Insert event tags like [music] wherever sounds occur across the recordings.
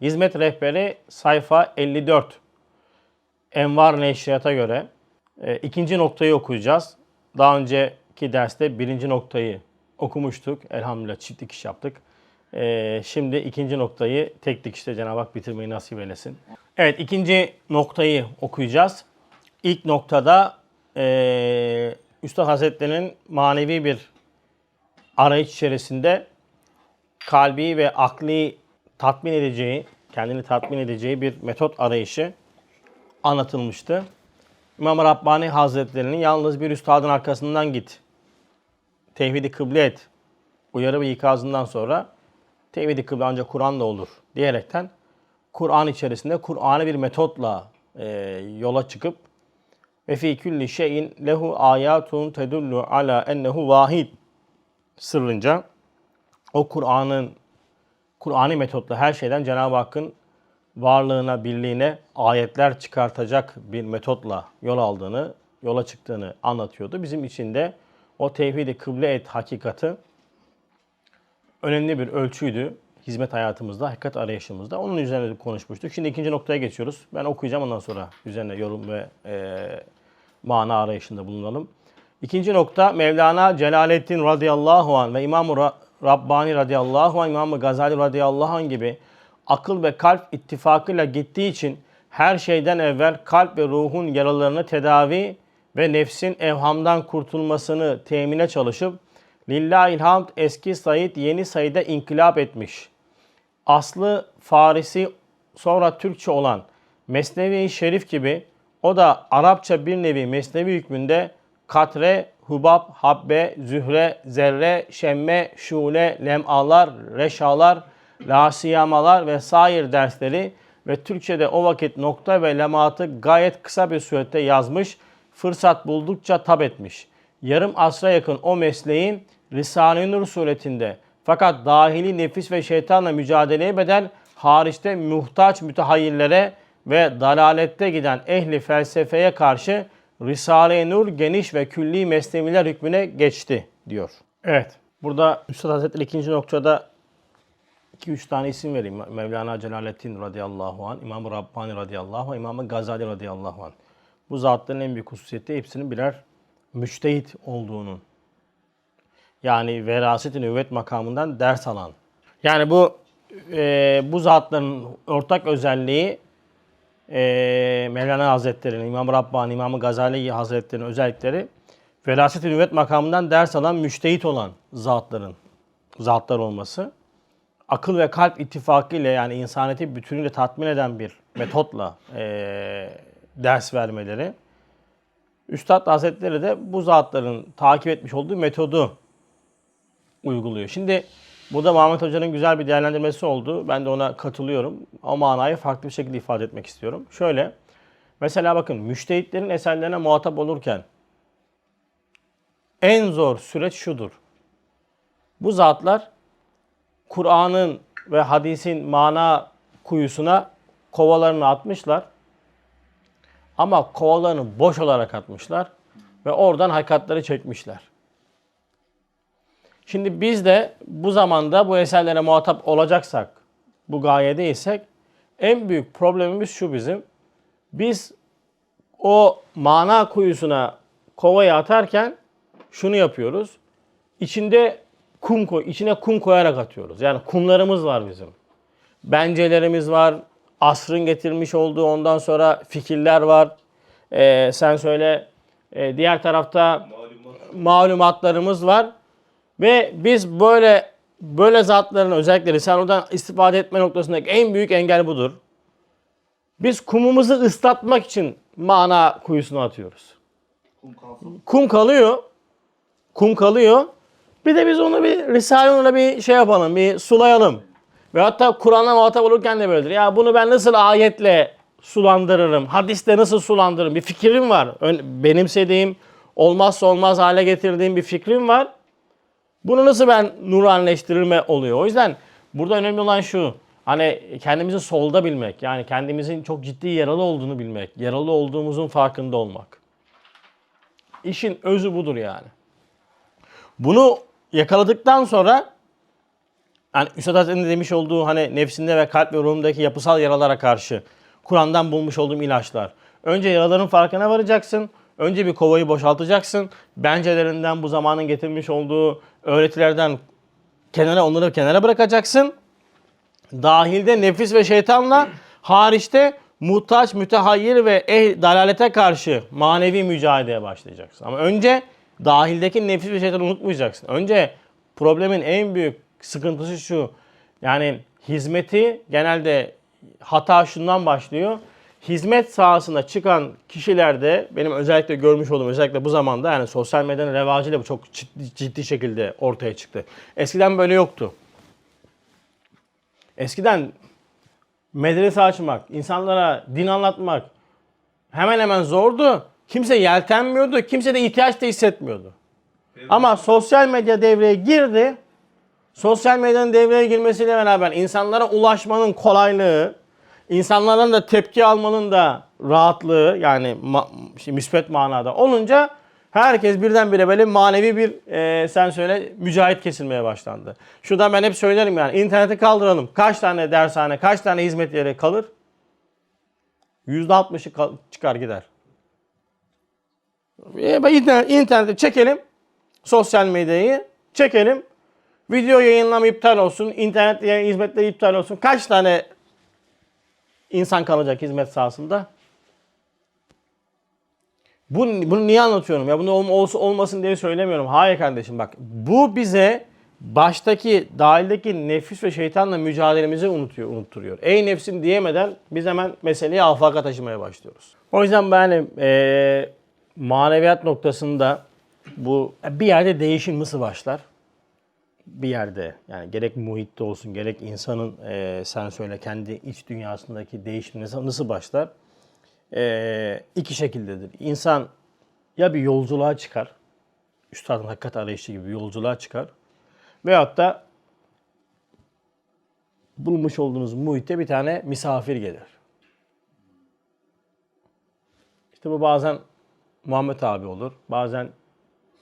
Hizmet rehberi sayfa 54. Envar Neşriyat'a göre e, ikinci noktayı okuyacağız. Daha önceki derste birinci noktayı okumuştuk. Elhamdülillah çift dikiş yaptık. E, şimdi ikinci noktayı tek dikişte Cenab-ı Hak bitirmeyi nasip eylesin. Evet ikinci noktayı okuyacağız. İlk noktada e, Üstad Hazretleri'nin manevi bir arayış içerisinde kalbi ve akli tatmin edeceği, kendini tatmin edeceği bir metot arayışı anlatılmıştı. İmam Rabbani Hazretleri'nin yalnız bir üstadın arkasından git. Tevhidi kıble et. Uyarı ve ikazından sonra tevhidi kıble ancak Kur'an'la olur diyerekten Kur'an içerisinde Kur'an'ı bir metotla e, yola çıkıp ve fi kulli şeyin lehu ayatun tedullu ala ennehu vahid sırrınca o Kur'an'ın Kur'ani metotla her şeyden Cenab-ı Hakk'ın varlığına, birliğine ayetler çıkartacak bir metotla yol aldığını, yola çıktığını anlatıyordu. Bizim için de o tevhidi kıble et hakikati önemli bir ölçüydü hizmet hayatımızda, hakikat arayışımızda. Onun üzerine konuşmuştuk. Şimdi ikinci noktaya geçiyoruz. Ben okuyacağım ondan sonra üzerine yorum ve e, mana arayışında bulunalım. İkinci nokta Mevlana Celaleddin radıyallahu anh ve İmam-ı Ra- Rabbani radıyallahu anh, İmam-ı Gazali radıyallahu anh gibi akıl ve kalp ittifakıyla gittiği için her şeyden evvel kalp ve ruhun yaralarını tedavi ve nefsin evhamdan kurtulmasını temine çalışıp Lillahil hamd eski Said yeni Said'e inkılap etmiş. Aslı Farisi sonra Türkçe olan Mesnevi Şerif gibi o da Arapça bir nevi Mesnevi hükmünde katre, hubab, habbe, zühre, zerre, şemme, şule, lemalar, reşalar, lasiyamalar ve sair dersleri ve Türkçe'de o vakit nokta ve lematı gayet kısa bir surette yazmış, fırsat buldukça tab etmiş. Yarım asra yakın o mesleğin Risale-i Nur suretinde fakat dahili nefis ve şeytanla mücadeleye bedel hariçte muhtaç mütehayyirlere ve dalalette giden ehli felsefeye karşı Risale-i Nur geniş ve külli mesneviler hükmüne geçti diyor. Evet. Burada Üstad Hazretleri ikinci noktada 2-3 tane isim vereyim. Mevlana Celaleddin radıyallahu anh, İmam-ı Rabbani radıyallahu anh, İmam-ı Gazali radıyallahu anh. Bu zatların en büyük hususiyeti hepsinin birer müçtehit olduğunun. Yani veraset-i nüvvet makamından ders alan. Yani bu e, bu zatların ortak özelliği e, Mevlana Hazretleri'nin, İmam-ı Rabbani, İmam-ı Gazali Hazretleri'nin özellikleri veraset-i nüvvet makamından ders alan, müştehit olan zatların, zatlar olması. Akıl ve kalp ittifakı ile yani insaniyeti bütünüyle tatmin eden bir metotla e, ders vermeleri. Üstad Hazretleri de bu zatların takip etmiş olduğu metodu uyguluyor. Şimdi burada Muhammed Hoca'nın güzel bir değerlendirmesi oldu. Ben de ona katılıyorum. O manayı farklı bir şekilde ifade etmek istiyorum. Şöyle, mesela bakın müştehitlerin eserlerine muhatap olurken en zor süreç şudur. Bu zatlar Kur'an'ın ve hadisin mana kuyusuna kovalarını atmışlar. Ama kovalarını boş olarak atmışlar ve oradan hakikatleri çekmişler. Şimdi biz de bu zamanda bu eserlere muhatap olacaksak, bu gayedeysek en büyük problemimiz şu bizim. Biz o mana kuyusuna kovayı atarken şunu yapıyoruz. İçinde kum koy, içine kum koyarak atıyoruz. Yani kumlarımız var bizim. Bencelerimiz var. Asrın getirmiş olduğu ondan sonra fikirler var. Ee, sen söyle. Ee, diğer tarafta malumatlarımız var. Ve biz böyle böyle zatların özellikleri sen oradan istifade etme noktasındaki en büyük engel budur. Biz kumumuzu ıslatmak için mana kuyusuna atıyoruz. Kum kalıyor. Kum kalıyor. Bir de biz onu bir Risale-i bir şey yapalım, bir sulayalım. Ve hatta Kur'an'a muhatap olurken de böyledir. Ya bunu ben nasıl ayetle sulandırırım, hadiste nasıl sulandırırım bir fikrim var. Benimsediğim, olmazsa olmaz hale getirdiğim bir fikrim var. Bunu nasıl ben nuranileştirirme oluyor. O yüzden burada önemli olan şu. Hani kendimizi solda bilmek. Yani kendimizin çok ciddi yaralı olduğunu bilmek. Yaralı olduğumuzun farkında olmak. İşin özü budur yani. Bunu yakaladıktan sonra yani Üstad Hazretleri'nin demiş olduğu hani nefsinde ve kalp ve ruhundaki yapısal yaralara karşı Kur'an'dan bulmuş olduğum ilaçlar. Önce yaraların farkına varacaksın. Önce bir kovayı boşaltacaksın. Bencelerinden bu zamanın getirmiş olduğu öğretilerden kenara onları kenara bırakacaksın. Dahilde nefis ve şeytanla hariçte muhtaç, mütehayyir ve eh, dalalete karşı manevi mücadeleye başlayacaksın. Ama önce dahildeki nefis ve şeytanı unutmayacaksın. Önce problemin en büyük sıkıntısı şu. Yani hizmeti genelde hata şundan başlıyor. Hizmet sahasına çıkan kişilerde benim özellikle görmüş olduğum özellikle bu zamanda yani sosyal medyanın revacıyla bu çok ciddi, ciddi şekilde ortaya çıktı. Eskiden böyle yoktu. Eskiden medrese açmak, insanlara din anlatmak hemen hemen zordu. Kimse yeltenmiyordu, kimse de ihtiyaç da hissetmiyordu. Ama sosyal medya devreye girdi. Sosyal medyanın devreye girmesiyle beraber insanlara ulaşmanın kolaylığı, insanlardan da tepki almanın da rahatlığı yani işte müspet manada olunca herkes birdenbire böyle manevi bir e, sen söyle mücahit kesilmeye başlandı. Şuradan ben hep söylerim yani interneti kaldıralım. Kaç tane dershane, kaç tane hizmet yeri kalır? %60'ı kal- çıkar gider. E, çekelim. Sosyal medyayı çekelim. Video yayınlama iptal olsun. internet hizmetleri iptal olsun. Kaç tane insan kalacak hizmet sahasında? Bu, bunu niye anlatıyorum? Ya bunu olsa olmasın diye söylemiyorum. Hayır kardeşim bak. Bu bize baştaki, dahildeki nefis ve şeytanla mücadelemizi unutuyor, unutturuyor. Ey nefsim diyemeden biz hemen meseleyi afaka taşımaya başlıyoruz. O yüzden ben e, maneviyat noktasında bu bir yerde değişim nasıl başlar? Bir yerde yani gerek muhitte olsun gerek insanın e, sen söyle kendi iç dünyasındaki değişim nasıl, başlar? E, iki şekildedir. İnsan ya bir yolculuğa çıkar, üstadın hakikat arayışı gibi yolculuğa çıkar veyahut da bulmuş olduğunuz muhitte bir tane misafir gelir. İşte bu bazen Muhammed abi olur, bazen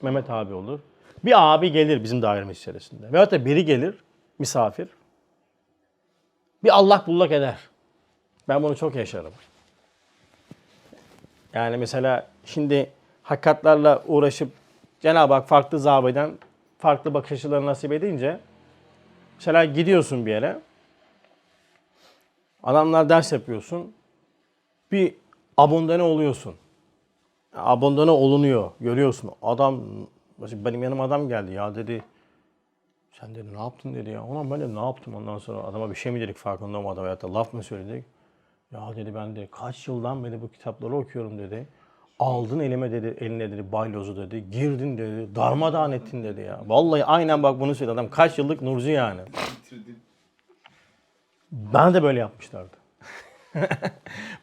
Mehmet abi olur. Bir abi gelir bizim dairemiz içerisinde. Veyahut da biri gelir, misafir. Bir Allah bullak eder. Ben bunu çok yaşarım. Yani mesela şimdi hakikatlarla uğraşıp Cenab-ı Hak farklı zaveden farklı bakış açıları nasip edince mesela gidiyorsun bir yere adamlar ders yapıyorsun bir abondane oluyorsun. Abondane olunuyor. Görüyorsun. Adam benim yanıma adam geldi ya dedi. Sen dedi ne yaptın dedi ya. Ulan ben de ne yaptım ondan sonra adama bir şey mi dedik farkında olmadan veyahut da laf mı söyledik. Ya dedi ben de kaç yıldan beri bu kitapları okuyorum dedi. Aldın elime dedi, eline dedi baylozu dedi. Girdin dedi, darmadağın ettin dedi ya. Vallahi aynen bak bunu söyledi adam. Kaç yıllık nurcu yani. Ben de böyle yapmışlardı. [laughs]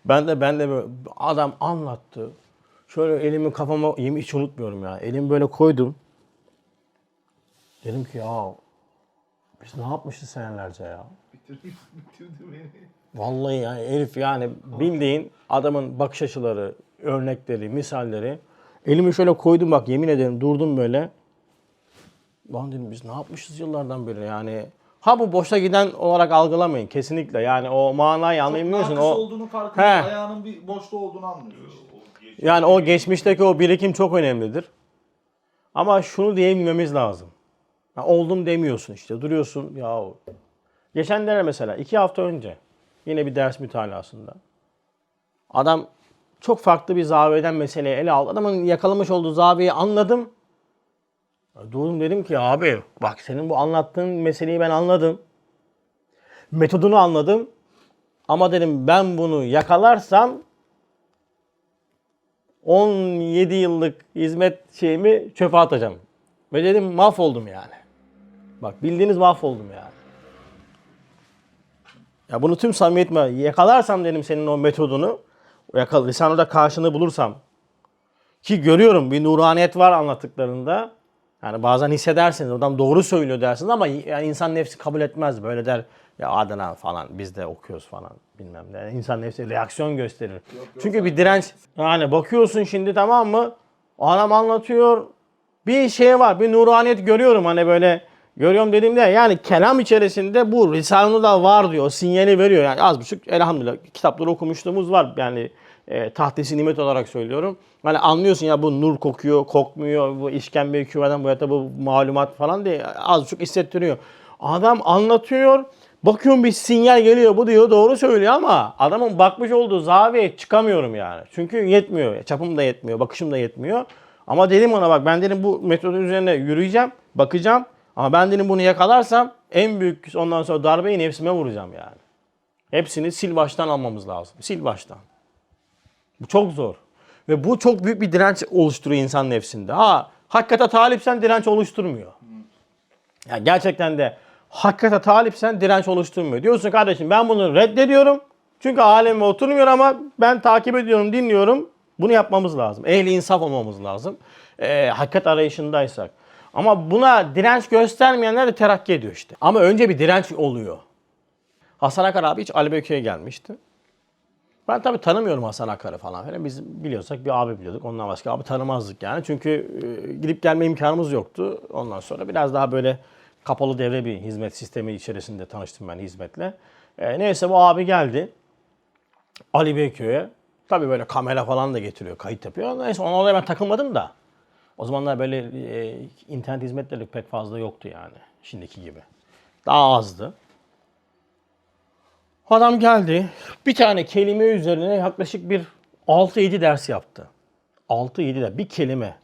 ben de ben de böyle adam anlattı. Şöyle elimi kafama yemin hiç unutmuyorum ya. Elimi böyle koydum. Dedim ki ya biz ne yapmışız senelerce ya. Bitirdin. Bitirdi beni. Vallahi yani herif yani bildiğin adamın bakış açıları, örnekleri, misalleri. Elimi şöyle koydum bak yemin ederim durdum böyle. Lan dedim biz ne yapmışız yıllardan beri yani. Ha bu boşa giden olarak algılamayın kesinlikle. Yani o manayı anlayamıyorsun. Arkası O, olduğunu farkında. He. Ayağının bir boşluğu olduğunu anlıyorsun. Yani o geçmişteki o birikim çok önemlidir. Ama şunu diyebilmemiz lazım. Ya oldum demiyorsun işte duruyorsun ya. Geçenlere mesela iki hafta önce yine bir ders mütalasında. Adam çok farklı bir zaviyeden meseleyi ele aldı. Adamın yakalamış olduğu zaviyeyi anladım. Durdum dedim ki abi bak senin bu anlattığın meseleyi ben anladım. Metodunu anladım. Ama dedim ben bunu yakalarsam 17 yıllık hizmet şeyimi çöpe atacağım. Ve dedim mahvoldum yani. Bak bildiğiniz mahvoldum yani. Ya bunu tüm samimiyetle yakalarsam dedim senin o metodunu, yakal, Risale'de karşını bulursam ki görüyorum bir nuraniyet var anlattıklarında. Yani bazen hissedersiniz adam doğru söylüyor dersiniz ama yani insan nefsi kabul etmez. Böyle der ya Adnan falan biz de okuyoruz falan bilmem ne. İnsan nefsi reaksiyon gösterir. Çünkü bir direnç yani bakıyorsun şimdi tamam mı? Adam anlatıyor. Bir şey var bir nuraniyet görüyorum hani böyle Görüyorum dediğimde yani kelam içerisinde bu Risale-i da var diyor. Sinyali veriyor. Yani az buçuk elhamdülillah kitapları okumuşluğumuz var. Yani e, tahtesi nimet olarak söylüyorum. Hani anlıyorsun ya bu nur kokuyor, kokmuyor, bu işkembe küveden bu ya da bu malumat falan diye az buçuk hissettiriyor. Adam anlatıyor. Bakıyorum bir sinyal geliyor bu diyor doğru söylüyor ama adamın bakmış olduğu zaviyeye çıkamıyorum yani. Çünkü yetmiyor. Çapım da yetmiyor, bakışım da yetmiyor. Ama dedim ona bak ben dedim bu metodun üzerine yürüyeceğim, bakacağım. Ama ben dedim bunu yakalarsam en büyük ondan sonra darbeyi nefsime vuracağım yani. Hepsini sil baştan almamız lazım. Sil baştan. Bu çok zor. Ve bu çok büyük bir direnç oluşturuyor insan nefsinde. Ha hakikate talipsen direnç oluşturmuyor. Yani gerçekten de hakikate talipsen direnç oluşturmuyor. Diyorsun kardeşim ben bunu reddediyorum. Çünkü aleme oturmuyor ama ben takip ediyorum, dinliyorum. Bunu yapmamız lazım. Ehli insaf olmamız lazım. Ee, hakikat arayışındaysak. Ama buna direnç göstermeyenler de terakki ediyor işte. Ama önce bir direnç oluyor. Hasan Akar abi hiç Alibekir'e gelmişti. Ben tabii tanımıyorum Hasan Akar'ı falan filan. Biz biliyorsak bir abi biliyorduk. Ondan başka abi tanımazdık yani. Çünkü e, gidip gelme imkanımız yoktu. Ondan sonra biraz daha böyle kapalı devre bir hizmet sistemi içerisinde tanıştım ben hizmetle. E, neyse bu abi geldi. Ali Beyköy'e. Tabii böyle kamera falan da getiriyor, kayıt yapıyor. Neyse ona oraya ben takılmadım da. O zamanlar böyle e, internet hizmetleri pek fazla yoktu yani. Şimdiki gibi. Daha azdı. Adam geldi. Bir tane kelime üzerine yaklaşık bir 6-7 ders yaptı. 6-7 ders. Bir kelime.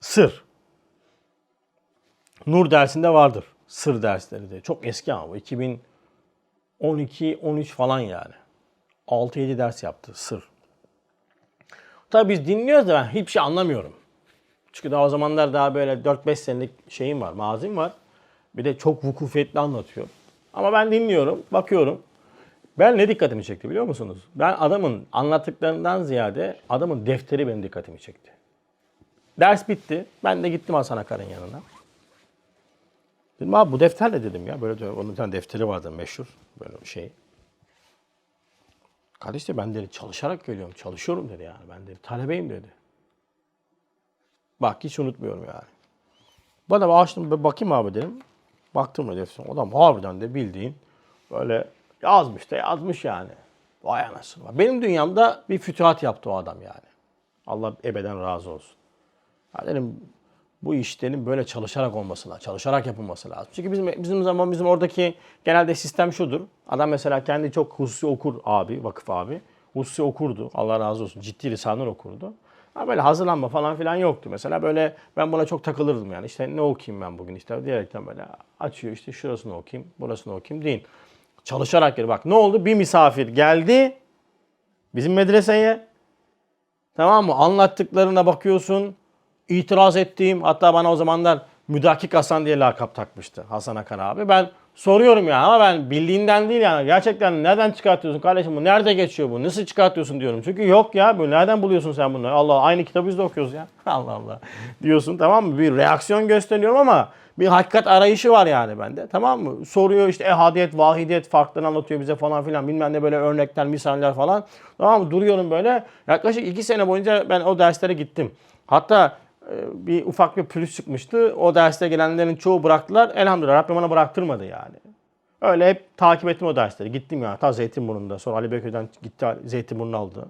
Sır. Nur dersinde vardır. Sır dersleri de. Çok eski ama bu. 2012-13 falan yani. 6-7 ders yaptı. Sır. Tabii biz dinliyoruz da ben hiçbir şey anlamıyorum. Çünkü daha o zamanlar daha böyle 4-5 senelik şeyim var, mazim var. Bir de çok vukufiyetli anlatıyor. Ama ben dinliyorum, bakıyorum. Ben ne dikkatimi çekti biliyor musunuz? Ben adamın anlattıklarından ziyade adamın defteri benim dikkatimi çekti. Ders bitti. Ben de gittim Hasan Akar'ın yanına. Dedim abi bu defter ne dedim ya. Böyle diyor, onun bir tane defteri vardı meşhur. Böyle şey. Kardeş de ben dedi çalışarak geliyorum. Çalışıyorum dedi yani. Ben dedi talebeyim dedi. Bak hiç unutmuyorum yani. Bana açtım bir bakayım abi dedim. Baktım da defter. Adam harbiden de bildiğin böyle yazmış da yazmış yani. Vay anasını. Benim dünyamda bir fütuhat yaptı o adam yani. Allah ebeden razı olsun. Ya dedim bu işlerin böyle çalışarak olması lazım. Çalışarak yapılması lazım. Çünkü bizim bizim zaman bizim oradaki genelde sistem şudur. Adam mesela kendi çok hususi okur abi, vakıf abi. Hususi okurdu. Allah razı olsun. Ciddi lisanlar okurdu. Ama böyle hazırlanma falan filan yoktu. Mesela böyle ben buna çok takılırdım yani. İşte ne okuyayım ben bugün işte diyerekten böyle açıyor işte şurasını okuyayım, burasını okuyayım değil. Çalışarak gel. Bak ne oldu? Bir misafir geldi bizim medreseye. Tamam mı? Anlattıklarına bakıyorsun. İtiraz ettiğim hatta bana o zamanlar Müdakik Hasan diye lakap takmıştı Hasan Akar abi. Ben soruyorum ya ama ben bildiğinden değil yani. Gerçekten nereden çıkartıyorsun kardeşim bu? Nerede geçiyor bu? Nasıl çıkartıyorsun diyorum. Çünkü yok ya bu nereden buluyorsun sen bunları? Allah aynı kitabı biz de okuyoruz ya. [laughs] Allah Allah diyorsun tamam mı? Bir reaksiyon gösteriyorum ama bir hakikat arayışı var yani bende. Tamam mı? Soruyor işte ehadiyet, vahidiyet farklarını anlatıyor bize falan filan. Bilmem ne böyle örnekler, misaller falan. Tamam mı? Duruyorum böyle. Yaklaşık iki sene boyunca ben o derslere gittim. Hatta bir ufak bir pürüz çıkmıştı. O derste gelenlerin çoğu bıraktılar. Elhamdülillah Rabbim bana bıraktırmadı yani. Öyle hep takip ettim o dersleri. Gittim ya ta Zeytinburnu'nda. Sonra Ali Bekir'den gitti Zeytinburnu aldı.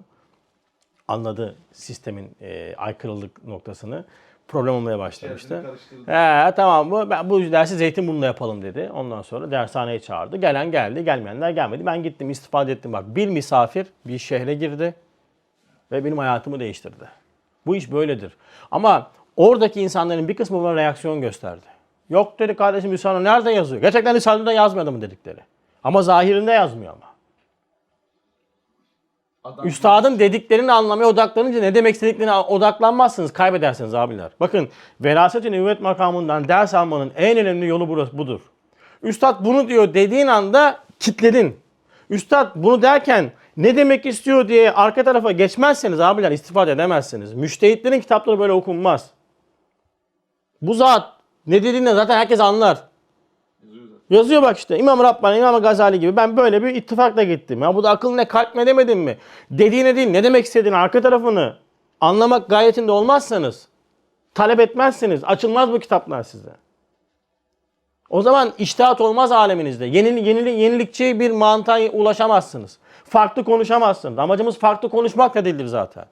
Anladı sistemin e, aykırılık noktasını. Problem olmaya başlamıştı. He tamam mı? Ben bu dersi Zeytinburnu'nda yapalım dedi. Ondan sonra dershaneye çağırdı. Gelen geldi, gelmeyenler gelmedi. Ben gittim istifade ettim. Bak bir misafir bir şehre girdi ve benim hayatımı değiştirdi. Bu iş böyledir. Ama oradaki insanların bir kısmı buna reaksiyon gösterdi. Yok dedi kardeşim Risale nerede yazıyor? Gerçekten Risale'de yazmadı mı dedikleri. Ama zahirinde yazmıyor ama. Adam Üstadın dediklerini anlamaya odaklanınca ne demek istediklerine odaklanmazsınız, kaybedersiniz abiler. Bakın veraset-i nübüvvet makamından ders almanın en önemli yolu burası budur. Üstad bunu diyor dediğin anda kitledin. Üstad bunu derken ne demek istiyor diye arka tarafa geçmezseniz abiler istifade edemezsiniz. Müştehitlerin kitapları böyle okunmaz. Bu zat ne dediğini zaten herkes anlar. yazıyor bak işte İmam Rabbani, İmam Gazali gibi ben böyle bir ittifakla gittim. Ya bu da akıl ne kalp ne demedin mi? Dediğine değil ne demek istediğini arka tarafını anlamak gayetinde olmazsanız talep etmezsiniz. Açılmaz bu kitaplar size. O zaman iştihat olmaz aleminizde. Yenili, yenili, yenilikçi bir mantığa ulaşamazsınız. Farklı konuşamazsınız. Amacımız farklı konuşmak da değildir zaten.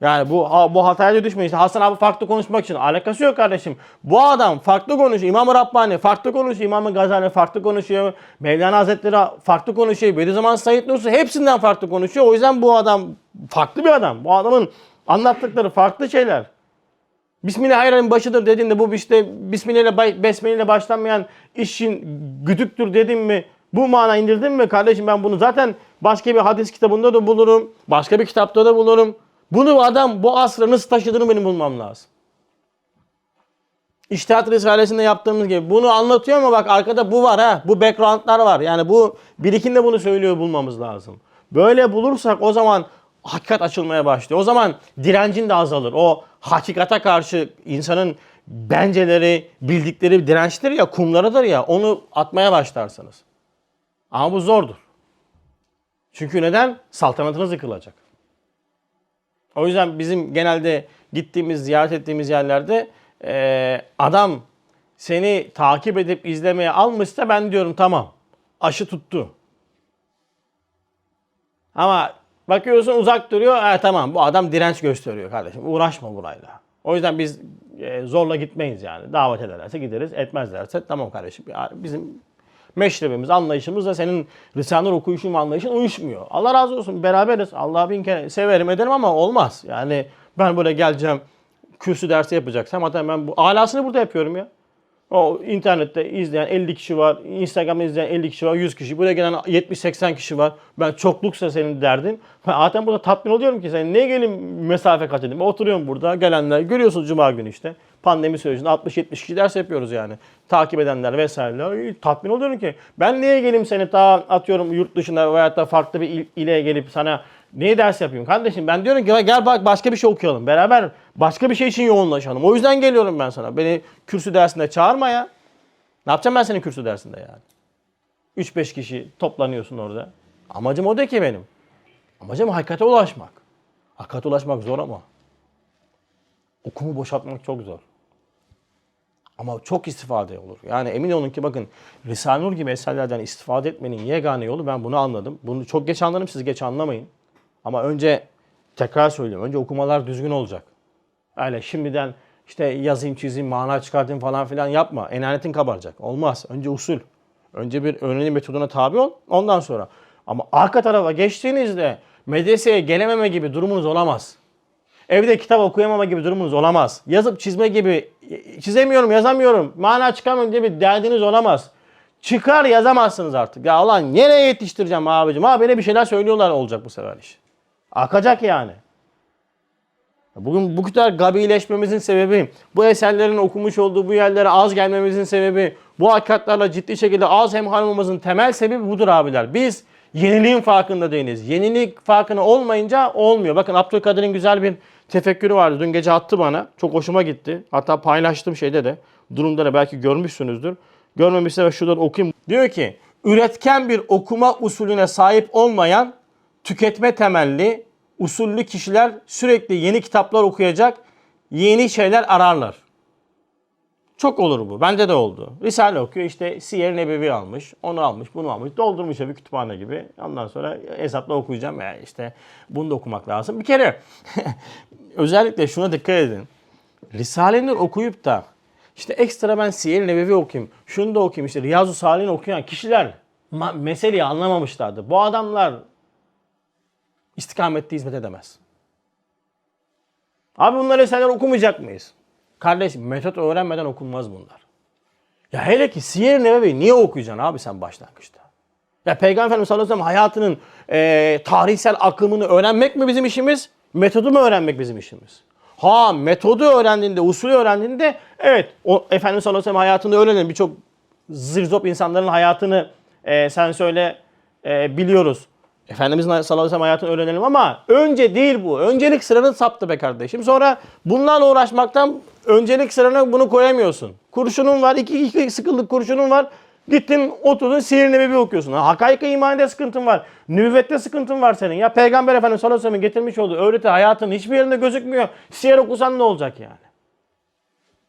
Yani bu bu hataya düşmeyin. İşte Hasan abi farklı konuşmak için alakası yok kardeşim. Bu adam farklı konuşuyor. İmam-ı Rabbani farklı konuşuyor. İmam-ı Gazali farklı konuşuyor. Mevlana Hazretleri farklı konuşuyor. Bediüzzaman Said Nursi hepsinden farklı konuşuyor. O yüzden bu adam farklı bir adam. Bu adamın anlattıkları farklı şeyler. Bismillahirrahmanirrahim başıdır dediğinde bu işte Bismillah ile Besmele ile başlanmayan işin güdüktür dedim mi? Bu mana indirdin mi kardeşim ben bunu zaten başka bir hadis kitabında da bulurum. Başka bir kitapta da bulurum. Bunu adam bu asra nasıl taşıdığını benim bulmam lazım. İştihat Risalesi'nde yaptığımız gibi. Bunu anlatıyor ama bak arkada bu var ha. Bu backgroundlar var. Yani bu birikinde bunu söylüyor bulmamız lazım. Böyle bulursak o zaman hakikat açılmaya başlıyor. O zaman direncin de azalır. O hakikate karşı insanın benceleri, bildikleri dirençleri ya kumlarıdır ya onu atmaya başlarsınız. Ama bu zordur. Çünkü neden? Saltanatınız yıkılacak. O yüzden bizim genelde gittiğimiz, ziyaret ettiğimiz yerlerde eee, adam seni takip edip izlemeye almışsa ben diyorum tamam. Aşı tuttu. Ama bakıyorsun uzak duruyor. Ha, tamam bu adam direnç gösteriyor kardeşim. Uğraşma burayla. O yüzden biz e, zorla gitmeyiz yani. Davet ederlerse gideriz. Etmezlerse tamam kardeşim. Bizim meşrebimiz, anlayışımızla senin Risale-i okuyuşun ve anlayışın uyuşmuyor. Allah razı olsun. Beraberiz. Allah'a bin kere severim ederim ama olmaz. Yani ben böyle geleceğim kürsü dersi yapacaksam hatta ben bu alasını burada yapıyorum ya. O internette izleyen 50 kişi var, Instagram'da izleyen 50 kişi var, 100 kişi. Buraya gelen 70-80 kişi var. Ben çokluksa senin derdin. Ben zaten burada tatmin oluyorum ki sen niye gelin mesafe kat edeyim? Oturuyorum burada gelenler. Görüyorsunuz cuma günü işte. Pandemi sürecinde 60-70 kişi ders yapıyoruz yani. Takip edenler vesaireler. Tatmin oluyorum ki. Ben niye geleyim seni ta atıyorum yurt dışına veyahut da farklı bir il, ile gelip sana Niye ders yapayım kardeşim? Ben diyorum ki gel bak başka bir şey okuyalım. Beraber başka bir şey için yoğunlaşalım. O yüzden geliyorum ben sana. Beni kürsü dersinde çağırma ya. Ne yapacağım ben senin kürsü dersinde yani? 3-5 kişi toplanıyorsun orada. Amacım o değil ki benim. Amacım hakikate ulaşmak. Hakikate ulaşmak zor ama. Okumu boşaltmak çok zor. Ama çok istifade olur. Yani emin olun ki bakın Risale-i Nur gibi eserlerden istifade etmenin yegane yolu ben bunu anladım. Bunu çok geç anladım siz geç anlamayın. Ama önce tekrar söylüyorum. Önce okumalar düzgün olacak. Öyle şimdiden işte yazayım çizeyim mana çıkartayım falan filan yapma. Enanetin kabaracak. Olmaz. Önce usul. Önce bir öğrenim metoduna tabi ol. Ondan sonra. Ama arka tarafa geçtiğinizde medreseye gelememe gibi durumunuz olamaz. Evde kitap okuyamama gibi durumunuz olamaz. Yazıp çizme gibi çizemiyorum, yazamıyorum, mana çıkamıyorum diye bir derdiniz olamaz. Çıkar yazamazsınız artık. Ya ulan nereye yetiştireceğim abicim? Ha böyle bir şeyler söylüyorlar olacak bu sefer iş. Akacak yani. Bugün bu kadar gabileşmemizin sebebi, bu eserlerin okumuş olduğu bu yerlere az gelmemizin sebebi, bu hakikatlerle ciddi şekilde az hemhal olmamızın temel sebebi budur abiler. Biz yeniliğin farkında değiliz. Yenilik farkına olmayınca olmuyor. Bakın Abdülkadir'in güzel bir tefekkürü vardı. Dün gece attı bana. Çok hoşuma gitti. Hatta paylaştım şeyde de. Durumda da belki görmüşsünüzdür. Görmemişse şuradan okuyayım. Diyor ki, üretken bir okuma usulüne sahip olmayan tüketme temelli, usullü kişiler sürekli yeni kitaplar okuyacak, yeni şeyler ararlar. Çok olur bu. Bende de oldu. Risale okuyor işte Siyer Nebevi almış, onu almış, bunu almış. Doldurmuş bir kütüphane gibi. Ondan sonra hesapla okuyacağım. Ya işte bunu da okumak lazım. Bir kere [laughs] özellikle şuna dikkat edin. Risale-i Nur okuyup da işte ekstra ben Siyer Nebevi okuyayım, şunu da okuyayım işte Riyazu Salih'in okuyan kişiler meseleyi anlamamışlardı. Bu adamlar istikamette hizmet edemez. Abi bunlar eserler okumayacak mıyız? Kardeşim metot öğrenmeden okunmaz bunlar. Ya hele ki Siyer-i Nebevi niye okuyacaksın abi sen başlangıçta? Ya Peygamber Efendimiz sallallahu aleyhi ve sellem hayatının eee, tarihsel akımını öğrenmek mi bizim işimiz? Metodu mu öğrenmek bizim işimiz? Ha metodu öğrendiğinde, usulü öğrendiğinde evet o Efendimiz sallallahu aleyhi ve sellem hayatını öğrenelim. Birçok zirzop insanların hayatını eee, sen söyle eee, biliyoruz. Efendimiz sallallahu aleyhi ve sellem hayatını öğrenelim ama önce değil bu. Öncelik sıranı saptı be kardeşim. Sonra bunlarla uğraşmaktan öncelik sırana bunu koyamıyorsun. Kurşunun var, iki, iki sıkıldık kurşunun var. Gittin oturdun siyer nebevi okuyorsun. Ha, Hakaika imanide sıkıntın var. Nübüvvette sıkıntın var senin. Ya Peygamber Efendimiz sallallahu aleyhi ve sellem'in getirmiş olduğu öğreti hayatın hiçbir yerinde gözükmüyor. Siyer okusan ne olacak yani?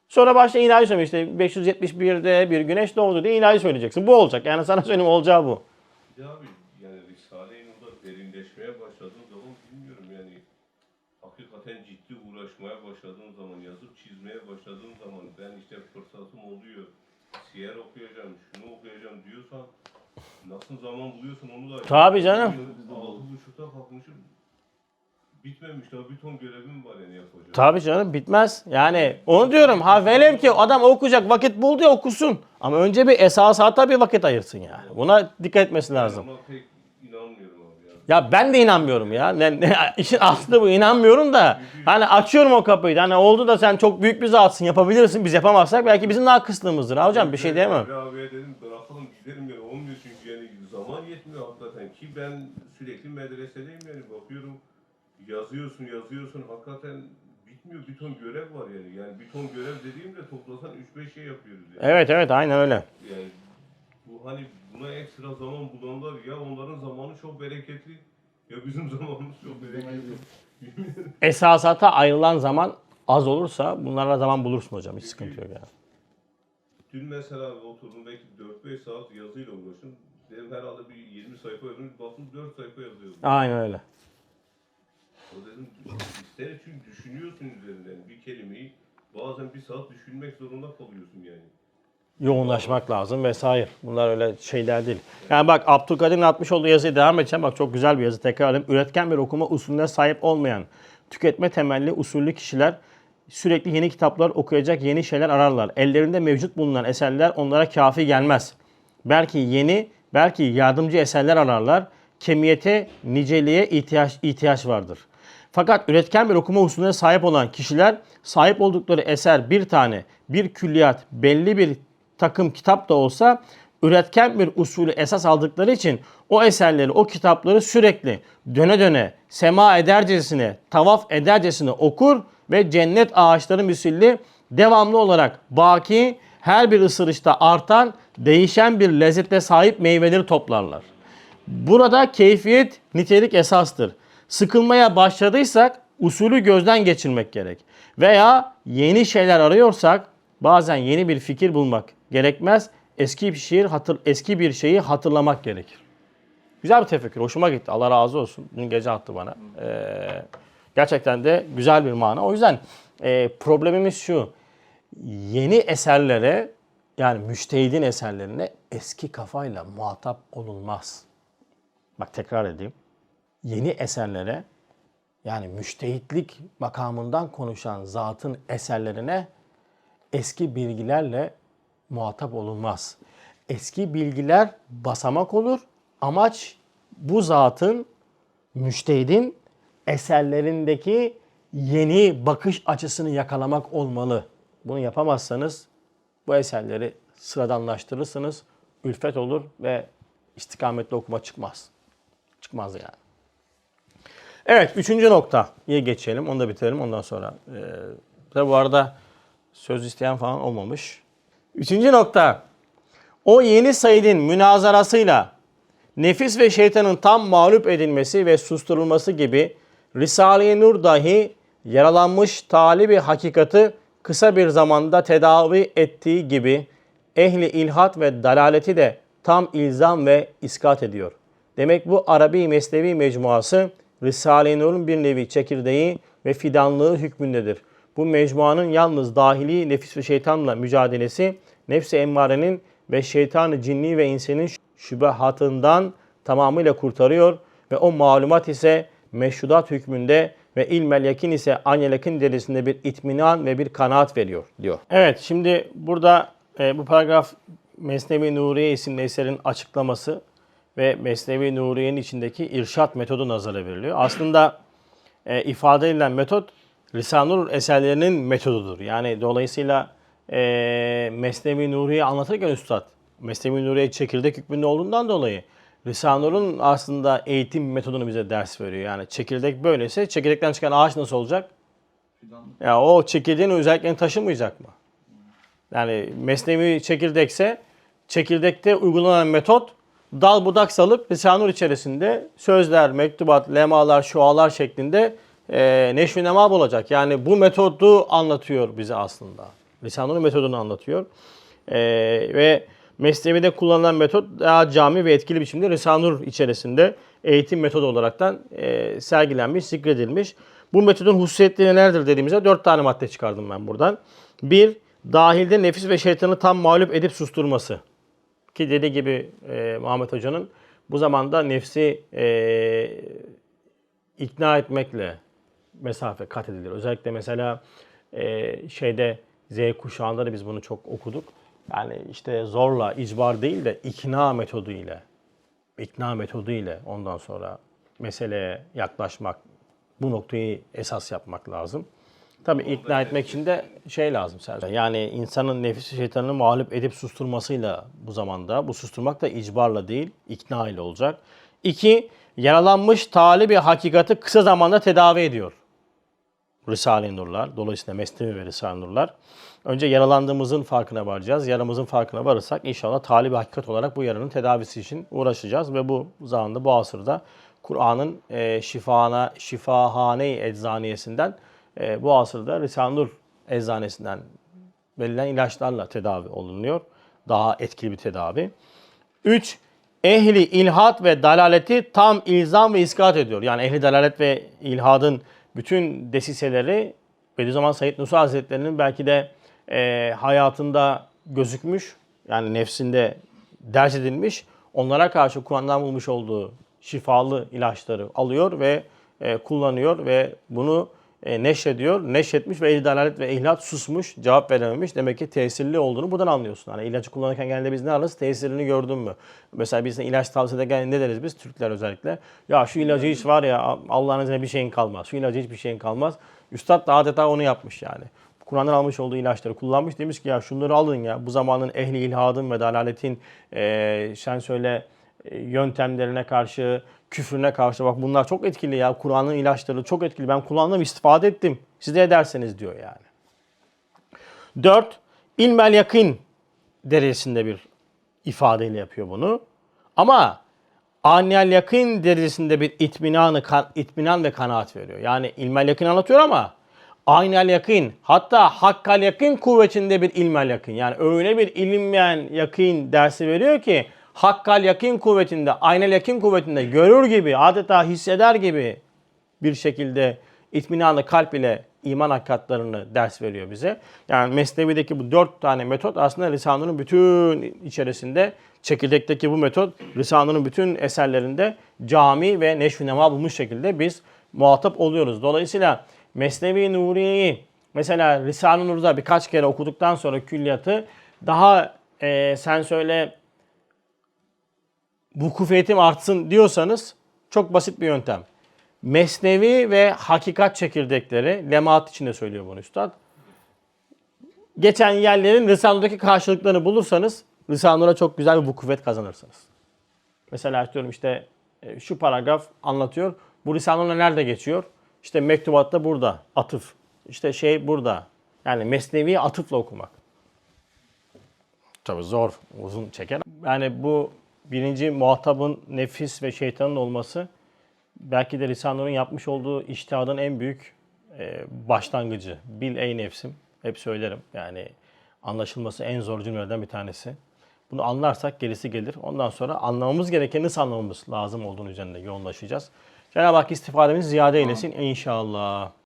Sonra başta ilahi söylemek işte 571'de bir güneş doğdu diye ilahi söyleyeceksin. Bu olacak. Yani sana söyleyeyim olacağı bu. Bir de abi yani Risale-i Nur'da derinleşmeye başladığın zaman bilmiyorum yani hakikaten ciddi uğraşmaya başladığın zaman, yazıp çizmeye başladığın zaman ben işte fırsatım oluyor, siyer okuyacağım, şunu okuyacağım diyorsan nasıl zaman buluyorsun onu da... Tabii canım. Altı buçukta kalkmışım. Bitmemiş daha bir ton görevim var yani yapacağım. Tabii canım bitmez. Yani onu diyorum ha velev ki adam okuyacak vakit buldu ya okusun. Ama önce bir esasata bir vakit ayırsın yani. Buna dikkat etmesi lazım. Ama pek inanmıyorum ya. Ben de inanmıyorum ya. Ne, ne, işin aslı bu inanmıyorum da. Hani açıyorum o kapıyı. Hani oldu da sen çok büyük bir zatsın yapabilirsin. Biz yapamazsak belki bizim daha kıslığımızdır. Ha hocam bir şey diyemem. Abi abiye dedim bırakalım gidelim yani olmuyor çünkü yani zaman yetmiyor hakikaten ki ben sürekli medresedeyim yani bakıyorum yazıyorsun yazıyorsun hakikaten bitmiyor bir ton görev var yani yani bir ton görev dediğimde toplasan 3-5 şey yapıyoruz yani. Evet evet aynen öyle. yani bu hani buna ekstra zaman bulanlar ya onların zamanı çok bereketli ya bizim [laughs] zamanımız çok bereketli. Esasata ayrılan zaman az olursa bunlarla zaman bulursun hocam. Hiç sıkıntı yok yani. Dün mesela oturdum belki 4-5 saat yazıyla uğraştım. Dedim herhalde bir 20 sayfa yazdım. Baktım 4 sayfa yazıyorum. Aynen öyle. O dedim ister çünkü düşünüyorsun üzerinden bir kelimeyi bazen bir saat düşünmek zorunda kalıyorsun yani. Yoğunlaşmak lazım vesaire. Bunlar öyle şeyler değil. Yani bak Abdülkadir'in atmış olduğu yazıya devam edeceğim. Bak çok güzel bir yazı tekrar edeyim. Üretken bir okuma usulüne sahip olmayan, tüketme temelli usullü kişiler sürekli yeni kitaplar okuyacak yeni şeyler ararlar. Ellerinde mevcut bulunan eserler onlara kafi gelmez. Belki yeni, belki yardımcı eserler ararlar. Kemiyete, niceliğe ihtiyaç, ihtiyaç vardır. Fakat üretken bir okuma usulüne sahip olan kişiler sahip oldukları eser bir tane, bir külliyat, belli bir takım kitap da olsa üretken bir usulü esas aldıkları için o eserleri, o kitapları sürekli döne döne, sema edercesine, tavaf edercesine okur ve cennet ağaçları misilli devamlı olarak baki, her bir ısırışta artan, değişen bir lezzete sahip meyveleri toplarlar. Burada keyfiyet, nitelik esastır. Sıkılmaya başladıysak usulü gözden geçirmek gerek. Veya yeni şeyler arıyorsak bazen yeni bir fikir bulmak gerekmez. Eski bir şiir, hatır, eski bir şeyi hatırlamak gerekir. Güzel bir tefekkür. Hoşuma gitti. Allah razı olsun. Dün gece attı bana. Ee, gerçekten de güzel bir mana. O yüzden e, problemimiz şu. Yeni eserlere yani müştehidin eserlerine eski kafayla muhatap olunmaz. Bak tekrar edeyim. Yeni eserlere yani müştehitlik makamından konuşan zatın eserlerine eski bilgilerle muhatap olunmaz. Eski bilgiler basamak olur. Amaç bu zatın, müştehidin eserlerindeki yeni bakış açısını yakalamak olmalı. Bunu yapamazsanız bu eserleri sıradanlaştırırsınız. Ülfet olur ve istikametli okuma çıkmaz. Çıkmaz yani. Evet, üçüncü noktaya geçelim. Onu da bitirelim ondan sonra. Tabi bu arada söz isteyen falan olmamış. Üçüncü nokta. O yeni Said'in münazarasıyla nefis ve şeytanın tam mağlup edilmesi ve susturulması gibi Risale-i Nur dahi yaralanmış talibi hakikati kısa bir zamanda tedavi ettiği gibi ehli ilhat ve dalaleti de tam ilzam ve iskat ediyor. Demek bu Arabi Mesnevi mecmuası Risale-i Nur'un bir nevi çekirdeği ve fidanlığı hükmündedir. Bu mecmuanın yalnız dahili nefis ve şeytanla mücadelesi, nefsi emmarenin ve şeytanı cinni ve insanın şübehatından tamamıyla kurtarıyor ve o malumat ise meşrudat hükmünde ve ilmel yakin ise anyel yakin derecesinde bir itminan ve bir kanaat veriyor diyor. Evet şimdi burada e, bu paragraf Mesnevi Nuriye isimli eserin açıklaması ve Mesnevi Nuriye'nin içindeki irşat metodu nazara veriliyor. Aslında e, ifade edilen metot Risale-i eserlerinin metodudur. Yani dolayısıyla e, Mesnevi Nuriye anlatırken Üstad, Mesnevi Nuriye çekirdek hükmünde olduğundan dolayı Risale-i aslında eğitim metodunu bize ders veriyor. Yani çekirdek böyleyse çekirdekten çıkan ağaç nasıl olacak? Ya o çekirdeğin özelliklerini taşımayacak mı? Yani mesnevi çekirdekse çekirdekte uygulanan metot dal budak salıp Risale-i içerisinde sözler, mektubat, lemalar, şualar şeklinde e, neşvi nema olacak. Yani bu metodu anlatıyor bize aslında. Nur metodunu anlatıyor. Ee, ve Mesnevi'de kullanılan metot daha cami ve etkili biçimde Risale-i Nur içerisinde eğitim metodu olaraktan e, sergilenmiş, zikredilmiş. Bu metodun hususiyetleri nelerdir dediğimizde dört tane madde çıkardım ben buradan. Bir, dahilde nefis ve şeytanı tam mağlup edip susturması. Ki dediği gibi e, Muhammed Hoca'nın bu zamanda nefsi e, ikna etmekle mesafe kat edilir. Özellikle mesela e, şeyde Z kuşağında da biz bunu çok okuduk. Yani işte zorla, icbar değil de ikna metodu ile, ikna metodu ile ondan sonra meseleye yaklaşmak, bu noktayı esas yapmak lazım. Tabii ikna etmek için de şey lazım Sercan. Yani insanın nefis şeytanını mağlup edip susturmasıyla bu zamanda, bu susturmak da icbarla değil, ikna ile olacak. İki, yaralanmış talibi hakikati kısa zamanda tedavi ediyor. Risale-i Nurlar, dolayısıyla Mesnevi ve Risale-i Nurlar. Önce yaralandığımızın farkına varacağız. Yaramızın farkına varırsak inşallah talibi hakikat olarak bu yaranın tedavisi için uğraşacağız ve bu zamanda, bu asırda Kur'an'ın e, şifana, şifahane eczaniyesinden e, bu asırda Risale-i Nur eczanesinden verilen ilaçlarla tedavi olunuyor. Daha etkili bir tedavi. 3. Ehli ilhat ve dalaleti tam ilzam ve iskat ediyor. Yani ehli dalalet ve ilhadın bütün desiseleri Bediüzzaman Said Nursi Hazretleri'nin belki de e, hayatında gözükmüş, yani nefsinde ders edilmiş, onlara karşı Kur'an'dan bulmuş olduğu şifalı ilaçları alıyor ve e, kullanıyor ve bunu e, neşrediyor. Neşretmiş ve ehli dalalet ve ihlat susmuş, cevap verememiş. Demek ki tesirli olduğunu buradan anlıyorsun. Hani ilacı kullanırken genelde biz ne ararız? Tesirini gördün mü? Mesela biz ilaç tavsiye ederken ne deriz biz? Türkler özellikle. Ya şu ilacı hiç var ya Allah'ın izniyle bir şeyin kalmaz. Şu ilacı hiçbir şeyin kalmaz. Üstad da adeta onu yapmış yani. Kur'an'dan almış olduğu ilaçları kullanmış. Demiş ki ya şunları alın ya. Bu zamanın ehli ilhadın ve dalaletin e, sen söyle e, yöntemlerine karşı, küfrüne karşı bak bunlar çok etkili ya. Kur'an'ın ilaçları çok etkili. Ben kullandım, istifade ettim. Siz de ederseniz diyor yani. Dört, ilmel yakın derecesinde bir ifadeyle yapıyor bunu. Ama aniyel yakın derecesinde bir itminanı, itminan ve kanaat veriyor. Yani ilmel yakın anlatıyor ama aynel yakın hatta hakkal yakın kuvvetinde bir ilmel yakın. Yani öyle bir ilinmeyen yakın dersi veriyor ki hakkal yakın kuvvetinde, aynel yakın kuvvetinde görür gibi, adeta hisseder gibi bir şekilde itminanlı kalp ile iman hakikatlarını ders veriyor bize. Yani Mesnevi'deki bu dört tane metot aslında Risale-i Nur'un bütün içerisinde çekirdekteki bu metot Risale-i Nur'un bütün eserlerinde cami ve neşv nema bulmuş şekilde biz muhatap oluyoruz. Dolayısıyla Mesnevi Nuriye'yi mesela Risale-i Nur'da birkaç kere okuduktan sonra külliyatı daha e, sen söyle vukufiyetim artsın diyorsanız çok basit bir yöntem. Mesnevi ve hakikat çekirdekleri, lemaat içinde söylüyor bunu üstad. Geçen yerlerin Risale'deki karşılıklarını bulursanız Risale-i Nur'a çok güzel bir vukufiyet kazanırsınız. Mesela diyorum işte e, şu paragraf anlatıyor. Bu Risale-i Nur'da nerede geçiyor? İşte mektubatta burada, atıf. İşte şey burada. Yani Mesnevi atıfla okumak. Tabii zor, uzun çeker. Yani bu birinci muhatabın nefis ve şeytanın olması belki de Risale-i Nur'un yapmış olduğu iştihadın en büyük e, başlangıcı. Bil ey nefsim. Hep söylerim. Yani anlaşılması en zor cümlelerden bir tanesi. Bunu anlarsak gerisi gelir. Ondan sonra anlamamız gerekeni nasıl anlamamız lazım olduğunu üzerinde yoğunlaşacağız. Cenab-ı Hak istifademizi ziyade eylesin inşallah.